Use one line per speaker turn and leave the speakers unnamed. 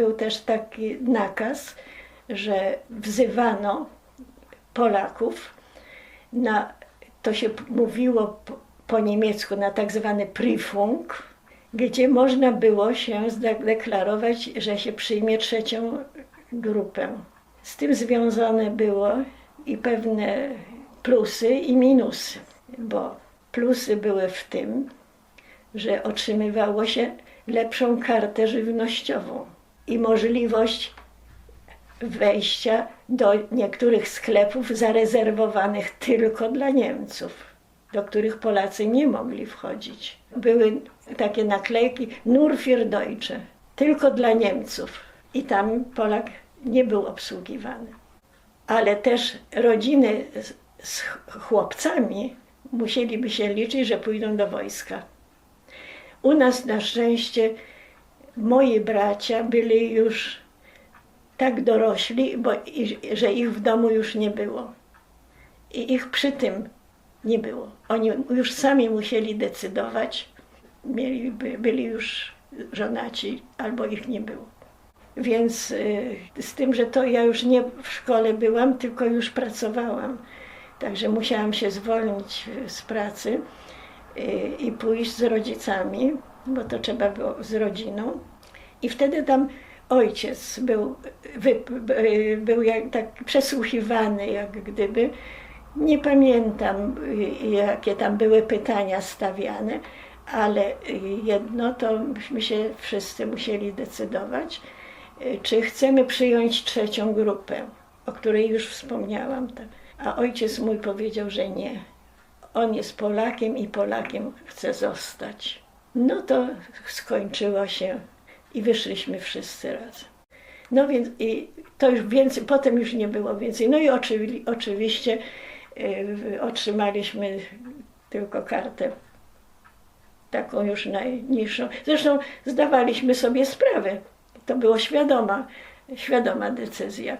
był też taki nakaz, że wzywano Polaków na, to się mówiło po, po niemiecku, na tak zwany Prüfung, gdzie można było się zadeklarować, że się przyjmie trzecią grupę. Z tym związane było i pewne plusy i minusy, bo plusy były w tym, że otrzymywało się lepszą kartę żywnościową i możliwość wejścia do niektórych sklepów zarezerwowanych tylko dla Niemców, do których Polacy nie mogli wchodzić. Były takie naklejki Nur für Deutsche, tylko dla Niemców. I tam Polak nie był obsługiwany. Ale też rodziny z, chłopcami musieliby się liczyć, że pójdą do wojska. U nas na szczęście moi bracia byli już tak dorośli, bo, że ich w domu już nie było. I ich przy tym nie było. Oni już sami musieli decydować, mieli, by, byli już żonaci, albo ich nie było. Więc y, z tym, że to ja już nie w szkole byłam, tylko już pracowałam. Także musiałam się zwolnić y, z pracy y, i pójść z rodzicami, bo to trzeba było z rodziną. I wtedy tam ojciec był, wy, by- był jak, tak przesłuchiwany, jak gdyby. Nie pamiętam, jakie tam były pytania stawiane, ale jedno to myśmy się wszyscy musieli decydować, czy chcemy przyjąć trzecią grupę, o której już wspomniałam. A ojciec mój powiedział, że nie. On jest Polakiem i Polakiem chce zostać. No to skończyło się i wyszliśmy wszyscy razem. No więc i to już więcej, potem już nie było więcej. No i oczywi, oczywiście y, otrzymaliśmy tylko kartę taką już najniższą. Zresztą zdawaliśmy sobie sprawę. To było świadoma, świadoma decyzja.